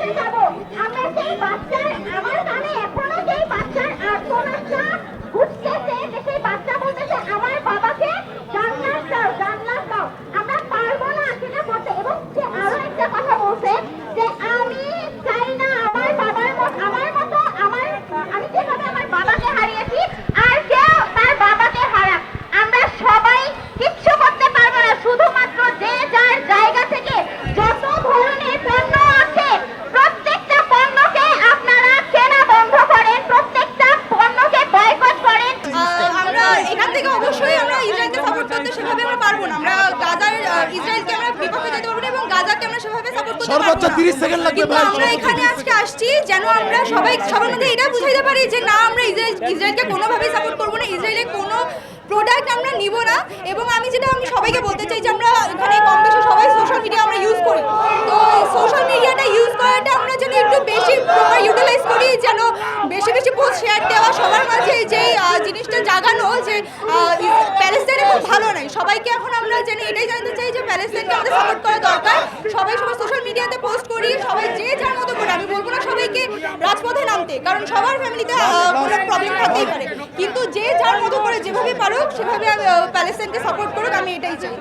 আমরা সেই বাচ্চার, আমার কানে এখনও সেই বাচ্চার আর্তনাদটা ঘুরতেছে যে সেই বাচ্চা বলতেছে, আমার বাবাকে জান্নাত দাও, জান্নাত দাও। আমরা পারব না সেটা করতে। এবং সে আরও একটা কথা বলছে যে আমি চাই না আমার বাবার মতো আমার মতো আমার আমি যেভাবে আমার বাবাকে হারিয়েছি আর কেউ তার বাবাকে হারাক আমরা সবাই কিচ্ছু করতে পারব না শুধুমাত্র যে যার জায়গা থেকে যত ধরনের পণ্য আছে প্রত্যেকটা পণ্যকে আপনারা কেনা বন্ধ করেন প্রত্যেকটা পণ্যকে বয়কট করেন আহ, আমরা এখান থেকে অবশ্যই আমরা ইসরায়েলকে করতে সেভাবে আমরা পারব না। আমরা গাজার ইসরায়েলকে আমরা বিপক্ষে যেতে পারব না এবং গাজাকে আমরা সেভাবে সাপোর্ট করতে পারব সর্বোচ্চ 30 সেকেন্ড লাগবে ভাই, আমরা এখানে আজকে আসছি যেন আমরা সবাই সবার মধ্যে এটা বুঝাইতে পারি যে না আমরা ইসরায়েল ইসরায়েলকে কোনোভাবেই সাপোর্ট করব না। ইসরায়েলের কোনো প্রোডাক্ট আমরা নিব না। এবং আমি যেটা আমি সবাইকে বলতে চাই যে আমরা এখানে কম বেশি সবাই সোশ্যাল মিডিয়া আমরা ইউজ করি। তো সোশ্যাল মিডিয়াটা ইউজ করাটা আমরা যেন একটু বেশি প্রপার ইউটিলাইজ করি যেন বেশি বেশি পোস্ট শেয়ার দেওয়া সবার মাঝে যে জিনিসটা জাগানো যে সবাইকে এখন আমরা জেনে, এটাই জানতে চাই যে প্যালেস্টাইনকে আমাদের সাপোর্ট করা দরকার। সবাই সবাই সোশ্যাল মিডিয়াতে পোস্ট করি, সবাই যে যার মতো করে, আমি বলব না সবাইকে রাজপথে নামতে, কারণ সবার ফ্যামিলিতে প্রবলেম থাকতেই পারে। কিন্তু যে যার মতো করে যেভাবে পারুক, সেভাবে প্যালেস্টাইনকে সাপোর্ট করুক, আমি এটাই চাই।